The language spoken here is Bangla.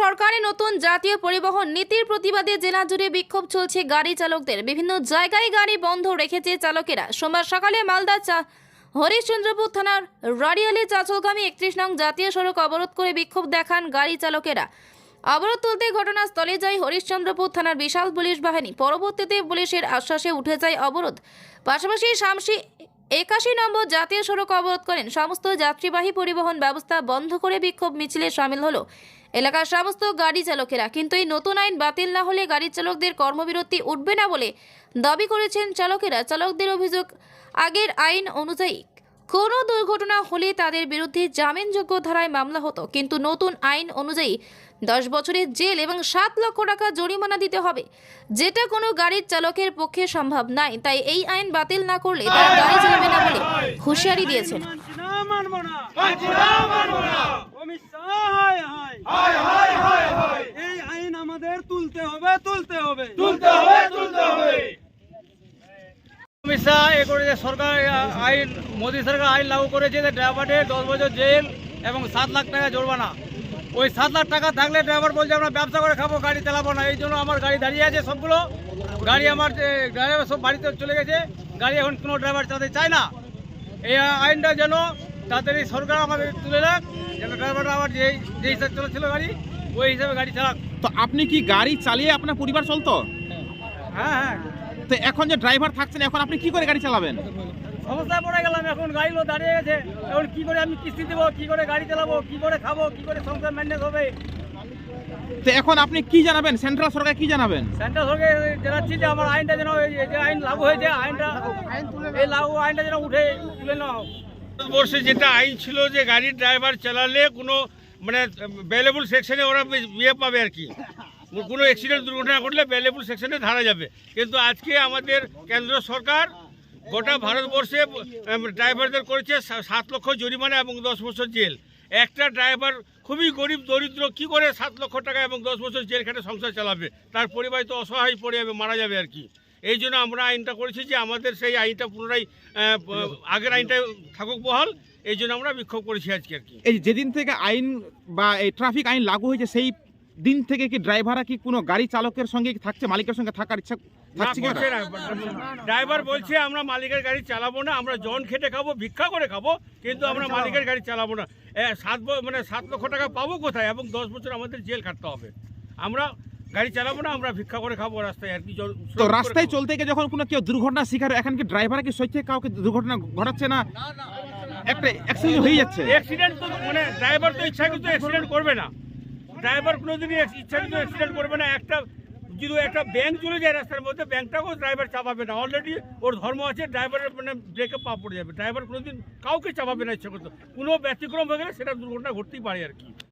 সরকারের নতুন জাতীয় পরিবহন নীতির প্রতিবাদে জেলা জুড়ে বিক্ষোভ চলছে গাড়ি চালকদের। বিভিন্ন জায়গায় গাড়ি বন্ধ রেখেছে চালকেরা। সোমবার সকালে মালদা চা হরিশ্চন্দ্রপুর থানার রাডিয়ালি চাচলগামী একত্রিশ নং জাতীয় সড়ক অবরোধ করে বিক্ষোভ দেখান গাড়ি চালকেরা। অবরোধ তুলতে ঘটনাস্থলে যায় হরিশ্চন্দ্রপুর থানার বিশাল পুলিশ বাহিনী। পরবর্তীতে পুলিশের আশ্বাসে উঠে যায় অবরোধ। পাশাপাশি শামসি একাশি নম্বর জাতীয় সড়ক অবরোধ করেন সমস্ত যাত্রীবাহী পরিবহন ব্যবস্থা বন্ধ করে বিক্ষোভ মিছিলে সামিল হলো। এলাকার সমস্ত গাড়ি চালকেরা, কিন্তু এই নতুন আইন বাতিল না হলে গাড়ি চালকদের কর্মবিরতি উঠবে না বলে দাবি করেছেন চালকেরা। চালকদের অভিযোগ, আগের আইন অনুযায়ী কোনো দুর্ঘটনা হলে তাদের বিরুদ্ধে জামিনযোগ্য ধারায় মামলা হতো। কিন্তু নতুন আইন অনুযায়ী দশ বছরের জেল এবং সাত লক্ষ টাকা জরিমানা দিতে হবে। যেটা কোনো গাড়ির চালকের পক্ষে সম্ভব নয়। তাই এই আইন বাতিল না করলে তারা গাড়ি চালাবে না বলে হুঁশিয়ারি দিয়েছেন। হায় হায়। হায় হায় হায় হায়। এই আইন আমাদের তুলতে হবে তুলতে হবে। তুলতে হবে। শাহ এ করেছে সরকার আইন মোদী সরকার আইন লাগু করেছে যে ড্রাইভারের দশ বছর জেল এবং সাত লাখ টাকা জরিমানা। ওই সাত লাখ টাকা থাকলে ড্রাইভার বলছে আমরা ব্যবসা করে খাব গাড়ি চালাবো না। এই জন্য আমার গাড়ি দাঁড়িয়ে আছে সবগুলো। গাড়ি আমার ড্রাইভার সব বাড়িতে চলে গেছে। গাড়ি এখন কোনো ড্রাইভার চালাতে চায় না। এই আইনটা যেন তাড়াতাড়ি সরকার আমাদের তুলে রাখ যেন ড্রাইভাররা আবার যে যে হিসাবে চলেছিল গাড়ি ওই হিসাবে গাড়ি চালাক। তো আপনি কি গাড়ি চালিয়ে আপনার পরিবার চলতো? হ্যাঁ হ্যাঁ। তো এখন যে ড্রাইভার থাকছেন এখন আপনি কি করে গাড়ি চালাবেন? সমস্যায় পড়ে গেলাম এখন গাড়িগুলো দাঁড়িয়ে গেছে এখন কি করে আমি কিস্তি দেবো কি করে গাড়ি চালাবো কি করে খাব কি করে সংসার ম্যানেজ হবে? তো এখন আপনি কি জানাবেন? সেন্ট্রাল সরকার কি জানাবেন? সেন্ট্রাল সরকার জানাচ্ছি যে আমার আইনটা যেন যে আইন লাগু হয়েছে আইনটা এই লাগু আইনটা যেন উঠে তুলে নেওয়া ভারতবর্ষে যেটা আইন ছিল যে গাড়ির ড্রাইভার চালালে কোনো মানে ভ্যালেবল সেকশনে ওরা ইয়ে পাবে আর কি। কোনো অ্যাক্সিডেন্ট দুর্ঘটনা ঘটলে ভ্যালেবল সেকশনে ধারা যাবে। কিন্তু আজকে আমাদের কেন্দ্র সরকার গোটা ভারতবর্ষে ড্রাইভারদের করেছে সাত লক্ষ জরিমানা এবং দশ বছর জেল। একটা ড্রাইভার খুবই গরিব, দরিদ্র, কি করে সাত লক্ষ টাকা এবং দশ বছর জেল খেটে সংসার চালাবে? তার পরিবার তো অসহায় পড়ে যাবে, মারা যাবে আর কি। এই জন্য আমরা আইনটা করেছি যে আমাদের সেই আইনটা পুনরায় আগের আইনটা থাকুক বহাল। এই জন্য আমরা বিক্ষোভ করেছি আজকে আর কি। এই যেদিন থেকে আইন বা এই ট্রাফিক আইন লাগু হয়েছে, সেই দিন থেকে কি ড্রাইভাররা কি কোনো গাড়ি চালকের সঙ্গে থাকছে? মালিকের সঙ্গে থাকার ইচ্ছা ড্রাইভার বলছে আমরা মালিকের গাড়ি চালাবো না আমরা জন খেটে খাব ভিক্ষা করে খাব কিন্তু আমরা মালিকের গাড়ি চালাবো না। এ, সাত ব- মানে সাত লক্ষ টাকা পাবো কোথায়? এবং দশ বছর আমাদের জেল খাটতে হবে। আমরা গাড়ি চালাবো না আমরা ভিক্ষা করে খাব রাস্তায় আর কি তো রাস্তায় চলতে গিয়ে যখন কোনো কেউ দুর্ঘটনা শিকার হয়, এখন কি ড্রাইভার কি সত্যি কাউকে দুর্ঘটনা ঘটাচ্ছে না? একটা অ্যাক্সিডেন্ট হয়ে যাচ্ছে। অ্যাক্সিডেন্ট তো মানে ড্রাইভার তো ইচ্ছা কিন্তু অ্যাক্সিডেন্ট করবে না। ড্রাইভার কোনোদিনই ইচ্ছা কিন্তু অ্যাক্সিডেন্ট করবে না। একটা যদি একটা ব্যাংক চলে যায় রাস্তার মধ্যে ব্যাংকটাকেও ড্রাইভার চাপাবে না। অলরেডি ওর ধর্ম আছে ড্রাইভারের মানে ব্রেকে পা পড়ে যাবে। ড্রাইভার কোনোদিন কাউকে চাপাবে না ইচ্ছা করতে কোনো ব্যতিক্রম হয়ে গেলে সেটা দুর্ঘটনা ঘটতেই পারে আর কি।